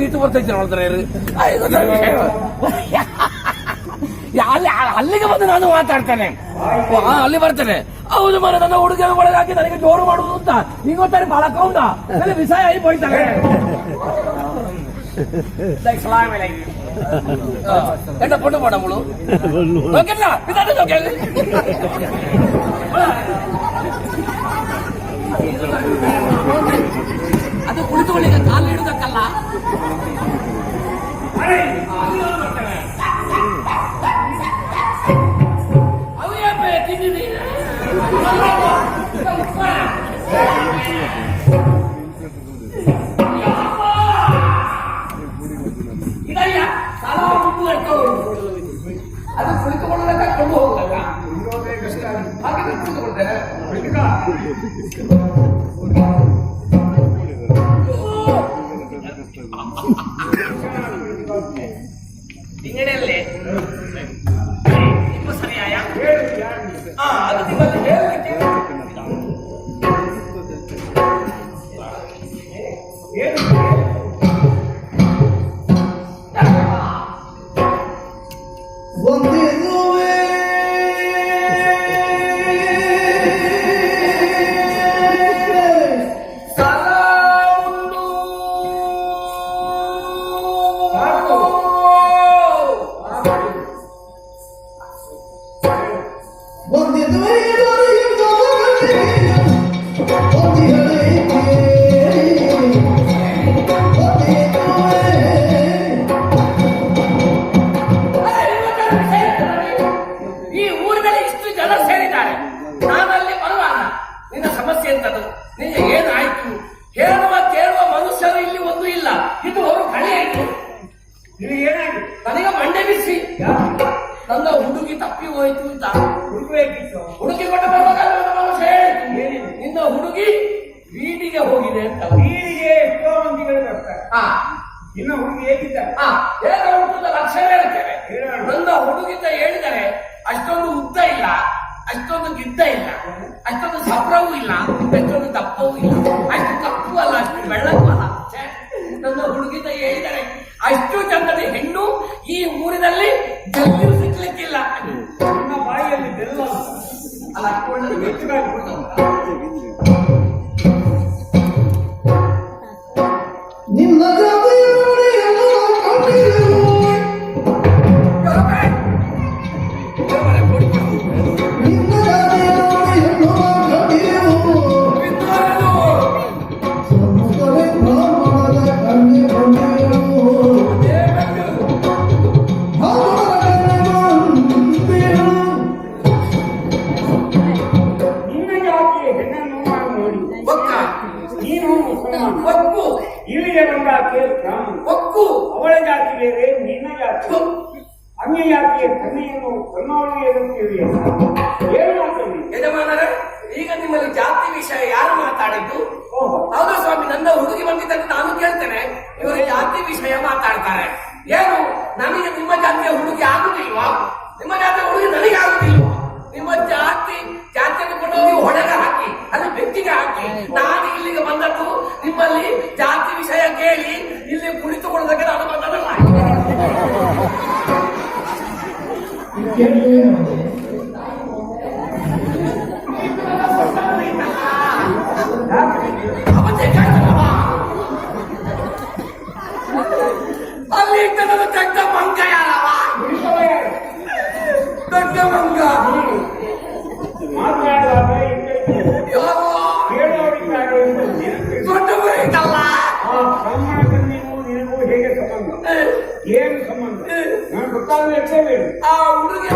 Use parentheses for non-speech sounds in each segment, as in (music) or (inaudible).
ಇಟ್ಟು ಬರ್ತೈತೆ ನೋಡ್ತಾರೆ ಇರು ವಿಷಯ. ಯಾ- ಅಲ್ಲಿ ಅಲ್ಲಿಗೆ ಬಂದು ನಾನು ಮಾತಾಡ್ತೇನೆ. ಆ, ಅಲ್ಲಿ ಬರ್ತೇನೆ. ಹೌದು ಮರ ನನ್ನ ಹುಡುಗ ಒಳಗೆ ಹಾಕಿ ನನಗೆ ಜೋರು ಮಾಡುದು ಅಂತ. ಈಗ ಗೊತ್ತಾರೆ ಬಹಳ ಕೌಂದ ವಿಷಯ ಆಗಿ ಹೋಯ್ತಾರೆ ಎಂತ ಪುಟ್ಟು ಮಾಡಮಳು ಓಕೆಲ್ಲ ಇದನ್ನು ಓಕೆ. (laughs) ಅದು ಕುಳಿತುಕೊಳ್ಳಿಗೆ ಕಾಲು ಹಿಡಿದಕ್ಕಲ್ಲ ಅವು ಯಾಕೆ ತಿಂದಿದ್ದೀನಿ ಇದಯ್ಯ ಸಾಲ ಮುಂದುವರೆದು ಅದು ಕುಳಿತುಕೊಳ್ಳೋದಕ್ಕೆ ಕೊಂಡು ಹೋಗಲ್ಲ ಹಾಗೆ ಕುಳಿತುಕೊಳ್ತೇನೆ Vamos ಹೇಗಿದ್ದಾರೆ ಆ, ಏನೋ ಉಂಟು ಹೇಳ್ತೇವೆ. ನನ್ನ ಹುಡುಗಿತ ಹೇಳಿದರೆ ಅಷ್ಟೊಂದು ಉದ್ದ ಇಲ್ಲ ಅಷ್ಟೊಂದು ಗಿಡ್ಡ ಇಲ್ಲ ಅಷ್ಟೊಂದು ಸಪ್ರವೂ ಇಲ್ಲ ಅಷ್ಟೊಂದು ದಪ್ಪವೂ ಇಲ್ಲ. ಅಷ್ಟು ಕಪ್ಪು ಅಲ್ಲ ಅಷ್ಟು ಬೆಳ್ಳಕ್ಕೂ ಅಲ್ಲ. ನನ್ನ ಹುಡುಗಿತ ಹೇಳಿದರೆ ಅಷ್ಟು ಚಂದದ ಹೆಣ್ಣು ಈ ಊರಿನಲ್ಲಿ ಜಲ್ಲಿಯೂ ಸಿಗ್ಲಿಕ್ಕಿಲ್ಲ ನನ್ನ ಬಾಯಿಯಲ್ಲಿ ಬೆಲ್ಲ. ಅಲ್ಲ ಅಷ್ಟು ಬಂದ ಬ್ರಾಹ್ಮಣ ಒಕ್ಕು. ಅವಳ ಜಾತಿ ಬೇರೆ ನಿನ್ನ ಜಾತಿ ಅನ್ಯ ಜಾತಿಯ ಕನ್ಯೆಯನ್ನು ಕನ್ನೋಳಿಗೆ ಏನು ಮಾಡ್ತೀವಿ ಯಜಮಾನರೇ ಈಗ ನಿಮ್ಮಲ್ಲಿ ಜಾತಿ ವಿಷಯ ಯಾರು ಮಾತಾಡಿದ್ದು? ಹೌದು ಸ್ವಾಮಿ ನನ್ನ ಹುಡುಗಿ ಬಂದಿದ್ದಂತ ನಾನು ಕೇಳ್ತೇನೆ. ಇವರು ಜಾತಿ ವಿಷಯ ಮಾತಾಡ್ತಾರೆ. ಏನು? ನನಗೆ ನಿಮ್ಮ ಜಾತಿಯ ಹುಡುಗಿ ಆಗುದಿಲ್ವಾ? ನಿಮ್ಮ ಜಾತಿಯ ಹುಡುಗಿ ನನಗೆ ಆಗುದಿಲ್ವಾ? ನಿಮ್ಮ ಜಾತಿ ಜಾತಿಯನ್ನು ಕೊಟ್ಟು ಹೊಡೆಗೆ ಹಾಕಿ ಅದು ಬೆಂಕಿಗೆ ಹಾಕಿ ನಾನು ಇಲ್ಲಿಗೆ ಬಂದದ್ದು ನಿಮ್ಮಲ್ಲಿ ಜಾತಿ ವಿಷಯ ಕೇಳಿ ಇಲ್ಲಿ ಕುಳಿತುಕೊಳ್ಳೋದಕ್ಕೆ ನಾನು ಬಂದದಲ್ಲ ಅವತ್ತೇ ಕಾಯ್ತಲ್ಲವ? ಅಲ್ಲಿ ఆ ఉడుగు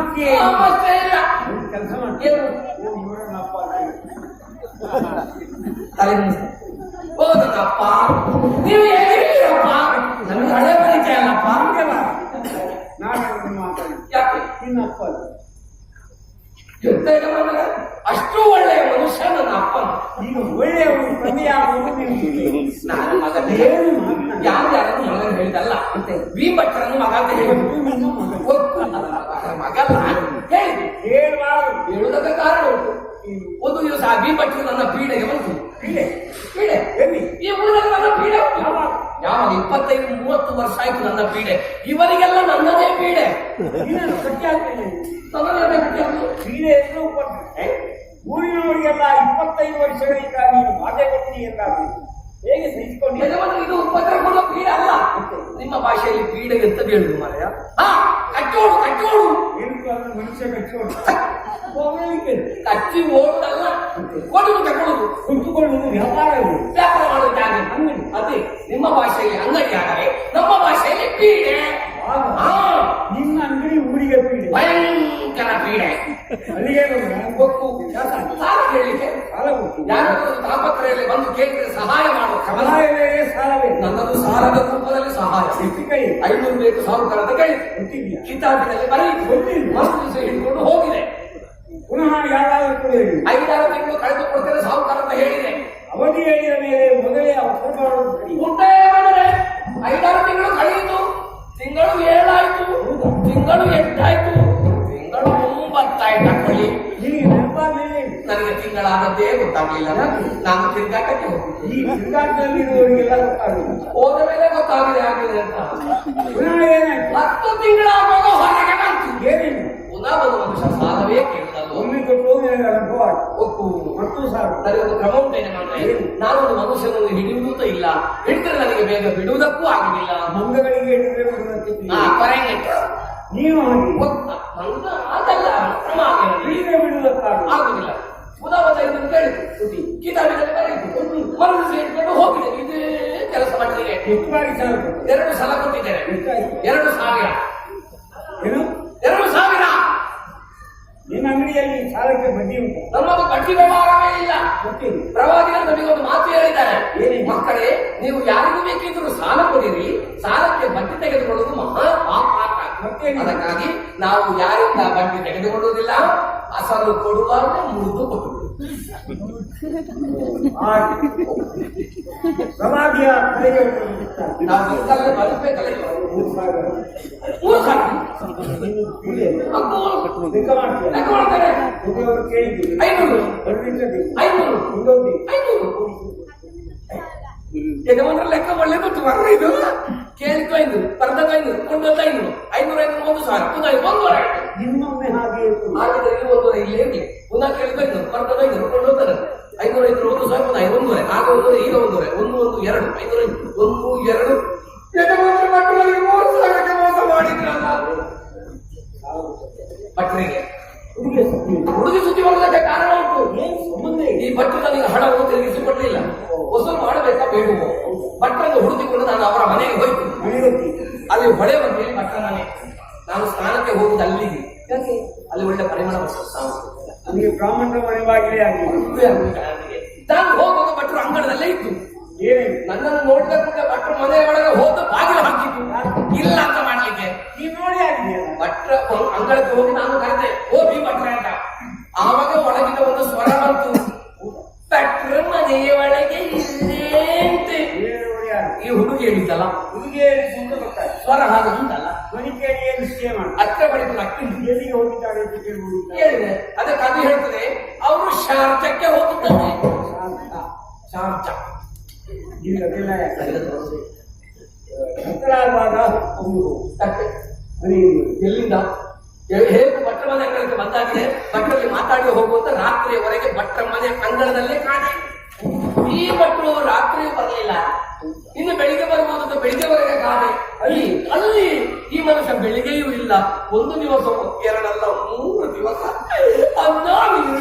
ಸಮಸ್ಯೆ ಕೆಲಸ ಹೇಳಿ. ತಲೆ ಮುಗಿಸಿ. ಓ ನನ್ನಪ್ಪ ನೀವು ಹೇಗಿದ್ದೀರಪ್ಪ ನನಗೆ ಹಳೆ ಪರಿಚಯ ಅಲ್ಲಪ್ಪ. ಮಾತಾಡಿ. ಯಾಕೆ? ಅಷ್ಟು ಒಳ್ಳೆಯ ಮನುಷ್ಯ ನನ್ನ ಅಪ್ಪ. ಈಗ ಒಳ್ಳೆಯವರು ತಂದೆಯಾಗುವುದು ನಿನಗೆ ನಾನು ಮಗನೇ. ಯಾರು ಯಾರನ್ನು ಮಗನ ಹೇಳಿದಲ್ಲ ವಿ ಭಟ್ರನ್ನು ಮಗ ಅಂತ ನಿನ್ನ ಮಗಲ್ಲ. ಹೇಳಬಾರದು. ಹೇಳುವುದಕ್ಕೆ ಕಾರಣ ಉಂಟು. ಒಂದು ದಿವಸ ಆ ಬೀಪಟ್ಟು ನನ್ನ ಪೀಡೆಗೆ ಬಂತು. ಪೀಡೆ ಎಲ್ಲಿ? ಈ ಊರಲ್ಲಿ ನನ್ನ ಪೀಡೆ. ಯಾವಾಗ? ಇಪ್ಪತ್ತೈದು ಮೂವತ್ತು ವರ್ಷ ಆಯ್ತು ನನ್ನ ಪೀಡೆ. ಇವರಿಗೆಲ್ಲ ನನ್ನದೇ ಪೀಡೆ. ಪೀಡೆ. ಕೊಟ್ಟೆ ಊರಿನವರಿಗೆಲ್ಲ ಇಪ್ಪತ್ತೈದು ವರ್ಷಗಳಿಂದ ನೀನು ಮಾತೆ ಕೊಟ್ಟಿ ಎಂದಾಗಿ ಹೇಗೆ ಸಹಿಸಿಕೊಂಡು? ಇದು ಉಪದ್ರ ಕೊಡೋ ಪೀಡೆ ಅಲ್ಲ. ನಿಮ್ಮ ಭಾಷೆಯಲ್ಲಿ ಪೀಡೆ ಅಂತ ಹೇಳುದು ಮಾರಾಯ? ಹಾ ಕಟ್ಟೋಡು ಕಟ್ಟೋಡು ಏನು ಮನುಷ್ಯ ಕಟ್ಟಿಕೊಂಡು ಹೋಗಲಿಕ್ಕೆ ಕಚ್ಚಿ ಓಡುದಲ್ಲ ಕೊಡುದು ತಗೊಳ್ಳುದು ಕುಳಿತುಕೊಳ್ಳುವುದು ವ್ಯಾಪಾರ ಇದು ವ್ಯಾಪಾರ ಮಾಡುವ ಜಾಗ ಅಂಗಡಿ ಅದೇ ನಿಮ್ಮ ಭಾಷೆಯಲ್ಲಿ ಅಂಗಡಿ ಆದರೆ ನಮ್ಮ ಭಾಷೆಯಲ್ಲಿ ಪೀಡೆ ನಿನ್ನ ಅಂಗಡಿ ಊರಿಗೆ ಪೀಡೆ. ಭಯಂಕರ ಪೀಡೆ. ಅಲ್ಲಿಗೆ ಗೊತ್ತು ತಾಪತ್ರೆಯಲ್ಲಿ ಬಂದು ಕೇಳಿದ್ರೆ ಸಹಾಯ ಮಾಡುವ ಸಾಲವೇ? ನನ್ನದು ಸಾಲದ ರೂಪದಲ್ಲಿ ಸಹಾಯ. ಸಿಕ್ಕಿ ಕೈ? ಐನೂರು ಬೇಕು ಸಾವಿರ ತರದ ಕೈ. ಗೊತ್ತಿದ್ಯಾ ಕಿತಾಬಿನಲ್ಲಿ ಬರೀ ಮಸ್ತ್ ದಿವಸ ಹಿಡ್ಕೊಂಡು ಹೋಗಿದೆ. ಪುನಃ ಯಾರಾದರೂ ಕೊಡುವುದು ಐದಾರು ತಿಂಗಳು ಕಳೆದು ಕೊಡ್ತೇನೆ ಸಾಹುಕಾರ ಅಂತ ಹೇಳಿದೆ. ಅವಧಿ ಹೇಳಿದ ಮೇಲೆ ಮೊದಲೇ ಊಟ ಮಾಡಿದ್ರೆ ಐದಾರು ತಿಂಗಳು ಕಳೆಯಿತು. ತಿಂಗಳು ಏಳಾಯ್ತು ತಿಂಗಳು ಎಂಟಾಯ್ತು ತಿಂಗಳು ಒಂಬತ್ತಾಯ್ತು ಅಕ್ಕಳಿ ನಿನಗೆ ತಿಂಗಳಾದದ್ದೇ ಗೊತ್ತಾಗ್ಲಿಲ್ಲ. ನಾನು ತಿರ್ಗಾಟಕ್ಕೆ ಹೋಗಿದ್ದೆ ಈ ತಿರುಗಾಟದಲ್ಲಿರುವವರಿಗೆಲ್ಲ ಗೊತ್ತಾಗಲಿಲ್ಲ ಹೋದ ಮೇಲೆ ಗೊತ್ತಾಗಿದೆ ಆಗಿದೆ ಅಂತ. ಹತ್ತು ತಿಂಗಳಾಗುವಾಗ ಹೊರಗೆ ಏನಿಲ್ಲ. ಪುನಃ ಒಂದು ಮನುಷ್ಯ ಸಾಲವೇ ಕೇಳಿದಲ್ವ ಒಮ್ಮೆ ಕೊಟ್ಟು ಅನುಭವ ಆಯ್ತು. ಸಾರು ಒಂದು ಕ್ರಮ ಉಂಟೇನೆ ನಾನೊಂದು ಮನುಷ್ಯನನ್ನು ಹಿಡಿಯುವುದೂ ಇಲ್ಲ. ಹಿಡಿದ್ರೆ ನನಗೆ ಬೇಗ ಬಿಡುವುದಕ್ಕೂ ಆಗುದಿಲ್ಲ. ಮಂಗಗಳಿಗೆ ಹಿಡಿದ್ರೆ ನೀವು. ಮಂಗ ಕ್ರಮ ಆಗುದಿಲ್ಲ. ಉದಾಹರಣೆ ಕೇಳಿತು ಸುದ್ದಿ ಕಿತಾಬಿನಲ್ಲಿ ಬರೆಯಿತು. ಇಟ್ಕೊಂಡು ಹೋಗಿದೆ. ಇದೇ ಕೆಲಸ ಮಾಡಿದೆ ಎರಡು ಸಲ ಕೊಟ್ಟಿದ್ದೇನೆ. ಎರಡು ಸಾವಿರ ಏನು ಎರಡು ಸಾವಿರ ಅಂಗಡಿಯಲ್ಲಿ ಸಾಲಕ್ಕೆ ಬಡ್ಡಿ ಉಂಟು. ನಮ್ಮದು ಬಡ್ಡಿ ವ್ಯವಹಾರವೇ ಇಲ್ಲ. ಗೊತ್ತಿಲ್ಲ. ಪ್ರವಾದಿಗಳು ನಮಗೆ ಒಂದು ಮಾತು ಹೇಳಿದ್ದಾರೆ. ಏನಿ ಮಕ್ಕಳೇ ನೀವು ಯಾರಿಗೂ ಬೇಕಿದ್ರು ಸಾಲ ಕೊಡಿರಿ. ಸಾಲಕ್ಕೆ ಬಡ್ಡಿ ತೆಗೆದುಕೊಳ್ಳುವುದು ಮಹಾ ಪಾಪ. ಮತ್ತೇನು? ಅದಕ್ಕಾಗಿ ನಾವು ಯಾರಿಂದ ಬಡ್ಡಿ ತೆಗೆದುಕೊಳ್ಳುವುದಿಲ್ಲ? ಅಸಲು ಕೊಡುವಾಗ ಮುರಿದು ಕೊಟ್ಟು ಸಮಾಧಿಯ ಕಡೆಗೆ ಬಿಡ್ತಾರೆ. ನಾವು ಬೇಕಲ್ಲ ಬದುಕಬೇಕಲ್ಲ ಇವಾಗ. ಮೂರು ಸಾವಿರ. ಮೂರು ಸಾವಿರ. ಇನ್ನು ಕೂಲಿ ಅಲ್ಲ. ಮಕ್ಕಳು ಲೆಕ್ಕ ಮಾಡ್ತೀಯ? ಲೆಕ್ಕ ಮಾಡ್ತಾರೆ ಮುಖವರು ಕೇಳಿದ್ದೀವಿ. ಐನೂರು ಬರ್ಲಿಕ್ಕದೆ. ಐನೂರು ಇನ್ನೊಂದು. ಐನೂರು ಯಜಮಾನ್ರ ಲೆಕ್ಕ ಒಳ್ಳೆ ಗೊತ್ತು ಮರ ಇದು? ಕೇಳಿದ್ದು ಐನೂರು ಬರ್ದದ್ದು ಐನೂರು ಕೊಂಡದ್ದು ಐನೂರು ಐನೂರ ಐನೂರು ಒಂದು ಸಾವಿರ ಒಂದು ಐದು ಒಂದೂವರೆ ಇನ್ನೊಮ್ಮೆ ಹಾಗೆ. ಹಾಗಿದ್ರೆ ಇಲ್ಲಿ ಒಂದೂವರೆ ಇಲ್ಲಿ ಹೇಗೆ ಪುನಃ ಕೇಳಿದ್ದು ಐನೂರು ಬರ್ದದ್ದು ಐನೂರು ಕೊಂಡೋಗ್ತಾರೆ ಐನೂರು ಐನೂರು ಒಂದು ಸಾವಿರ ಒಂದು ಐದು ಒಂದೂವರೆ ಆಗ ಒಂದೂವರೆ ಈಗ ಒಂದೂವರೆ ಒಂದು ಒಂದು ಎರಡು. ಐನೂರ ಒಂದು ಎರಡು. ಯಜಮಾನ್ರ ಮಕ್ಕಳಿಗೆ ಮೂರು ಸಾವಿರಕ್ಕೆ ಮೋಸ ಮಾಡಿದ್ರಲ್ಲ ಭಟ್ರಿಗೆ. ಸುದ್ದಿ. ಹುಡುಗಿ ಸುದ್ದಿ ಕಾರಣ ಉಂಟು? ಈ ಭಟ್ರು ನನಗೆ ಹಣವನ್ನು ತಿರುಗಿಸಿಕೊಡ್ಲಿಲ್ಲ ವಸೂಲು ಮಾಡಬೇಕಾ ಬೇಡವೋ ಭಟ್ರನ್ನು ಹುಡುಕಿಕೊಂಡು ನಾನು ಅವರ ಮನೆಗೆ ಹೋಯ್ತು. ಅಲ್ಲಿ ಹೊಳೆ ಬಂದು ಭಟ್ರ ಮನೆ. ನಾನು ಸ್ನಾನಕ್ಕೆ ಹೋಗುದು ಅಲ್ಲಿಗೆ. ಅಲ್ಲಿ ಒಳ್ಳೆ ಪರಿಮಳ. ನನಗೆ ಬ್ರಾಹ್ಮಣರ ಮನೆ ಬಾಗಿಲೇ ಆಗಲಿಲ್ಲ ನನಗೆ. ನಾನು ಹೋಗುವಾಗ ಭಟ್ರು ಅಂಗಡದಲ್ಲೇ ಇತ್ತು ನನ್ನನ್ನು ನೋಡಿದ ಭಟ್ರು ಮನೆ ಒಳಗೆ ಹೋದ ಬಾಗಿಲು ಹಾಕಿತ್ತು ಇಲ್ಲ ಅಂತ ಮಾಡ್ಲಿಕ್ಕೆ. ನೀವು ನೋಡಿ ಆಗಿದೆಯಲ್ಲ. ಭಟ್ರ ಅಂಗಳಕ್ಕೆ ಹೋಗಿ ನಾನು ಕರೆದೆ ಈಗ ಅದೆಲ್ಲ ಯಾಕೆ? ಹತ್ತಿರ ಆಗುವಾಗ ಒಂದು ತಟ್ಟೆ. ಮನೆ ಎಲ್ಲಿಂದ? ಹೇಗೂ ಭಟ್ರ ಮನೆ ಅಂಗಳಕ್ಕೆ ಬಂದಾಗಿದೆ ಭಟ್ರಲ್ಲಿ ಮಾತಾಡಿ ಹೋಗುವಂತ ರಾತ್ರಿಯವರೆಗೆ ಭಟ್ರ ಮನೆ ಅಂಗಳದಲ್ಲೇ ಕಾಣೆ. ಈ ಭಟ್ರು ರಾತ್ರಿ ಬರಲಿಲ್ಲ. ಇನ್ನು ಬೆಳಿಗ್ಗೆ ಬರಬಹುದು ಬೆಳಿಗ್ಗೆವರೆಗೆ ಕಾಣೆ. ಅಲ್ಲಿ ಅಲ್ಲಿ ಈ ಮನುಷ್ಯ ಬೆಳಿಗ್ಗೆಯೂ ಇಲ್ಲ. ಒಂದು ದಿವಸ ಎರಡಲ್ಲ, ಮೂರು ದಿವಸ. ಅನ್ನ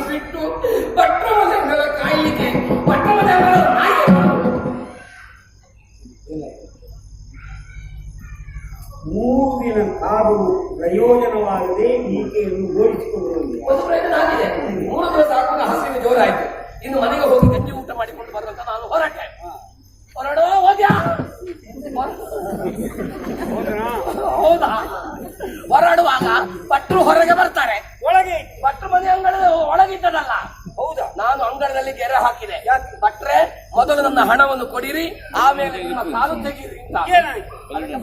ಬಿಟ್ಟು ಭಟ್ರ ಮನೆ ಅಂಗಳ ಕಾಯ್ಲಿಕ್ಕೆ ಓಡಿಸಿಕೊಂಡು ಒಂದು ಪ್ರಯತ್ನ ಆಗಿದೆ ಮೂರು ದಿವಸ ಆಗುವಾಗ ಹಸಿವು ಜೋರಾಯ್ತು. ಇನ್ನು ಮನೆಗೆ ಹೋಗಿ ಗಂಜಿ ಊಟ ಮಾಡಿಕೊಂಡು ಬರುವಂತ ನಾನು ಹೊರಟೆ. ಹೊರಡೋ ಹೋದ್ಯಾ? ಹೌದಾ? ಹೊರಡುವಾಗ ಭಟ್ರು ಹೊರಗೆ ಬರ್ತಾರೆ. ಒಳಗೆ. ಭಟ್ರು ಮನೆ ಅಂಗಳದ ಒಳಗಿದ್ದದಲ್ಲ. ಹೌದಾ ನಾನು ಅಂಗಳದಲ್ಲಿ ಗೆರೆ ಹಾಕಿದೆ. ಭಟ್ರೆ ಮೊದಲು ನನ್ನ ಹಣವನ್ನು ಕೊಡಿರಿ ಆಮೇಲೆ ನಿಮ್ಮ ಕಾಲು ತೆಗೀರಿ ಅಂತ.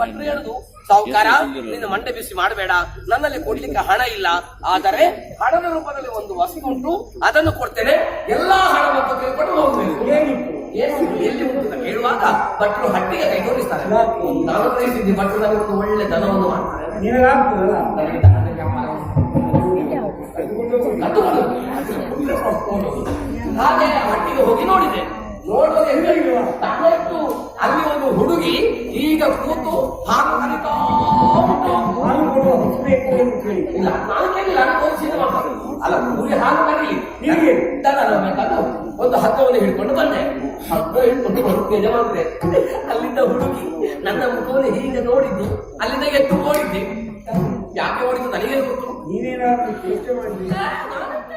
ಭಟ್ರು ಹೇಳುದು ಸಾಹುಕಾರ ನಿನ್ನ ಮಂಡೆ ಬಿಸಿ ಮಾಡಬೇಡ. ನನ್ನಲ್ಲಿ ಕೊಡ್ಲಿಕ್ಕೆ ಹಣ ಇಲ್ಲ. ಆದರೆ ಹಣದ ರೂಪದಲ್ಲಿ ಒಂದು ವಸ್ತು ಉಂಟು ಅದನ್ನು ಕೊಡ್ತೇನೆ. ಎಲ್ಲಾ ಹಣವನ್ನು ತೆಗೆದುಕೊಂಡು ಹೋಗ್ಬೇಕು ಏನು ಎಲ್ಲಿ ಉಂಟು ಅಂತ ಕೇಳುವಾಗ ಭಟ್ರು ಹಟ್ಟಿಗೆ ಕೈ ತೋರಿಸ್ತಾರೆ ನಾನು ಗ್ರಹಿಸಿದ್ದೆ ಭಟ್ರು ನನಗೆ ಒಂದು ಒಳ್ಳೆ ಧನವನ್ನು ಮಾಡ್ತಾರೆ. ಹೋಗಿ. ಹಟ್ಟಿಗೆ ಹೋಗಿ ನೋಡಿದೆ. ನೋಡೋದು ಹೆಂಗಿಲ್ವಾ ತಾನಿಟ್ಟು ಅಲ್ಲಿ ಒಂದು ಹುಡುಗಿ ಈಗ ಕೂತು ಹಾಲು ಕರಿತಾ ಉಂಟು. ಹಾಲು ಕೊಡುವ ಹೊಸಬೇಕು ಎಂದು ಕೇಳಿ ಇಲ್ಲ ನಾನು ಕೇಳಿಲ್ಲ ನಾನು ತೋರಿಸಿದ್ದು ಮಾತ್ರ ಅಲ್ಲ ಹುಡುಗಿ ಹಾಲು ಕರೀಲಿ ನಿನಗೆ ದನ ಬೇಕಾದ ಒಂದು ಹಗ್ಗವನ್ನು ಹಿಡ್ಕೊಂಡು ಬಂದೆ. ಹಗ್ಗ ಹಿಡ್ಕೊಂಡು ಯಜಮಾನ್ರೆ. ಅಲ್ಲಿಂದ ಹುಡುಗಿ ನನ್ನ ಮುಖವನ್ನು ಹೀಗೆ ನೋಡಿದ್ದು ಅಲ್ಲಿಂದ ಎತ್ತು ಓಡಿದ್ದೆ. ಯಾಕೆ ಓಡಿದ್ದು ನನಗೆ ಗೊತ್ತು? ನೀನೇನಾದ್ರೂ ಚೇಷ್ಟೆ ನಾನಂತೆ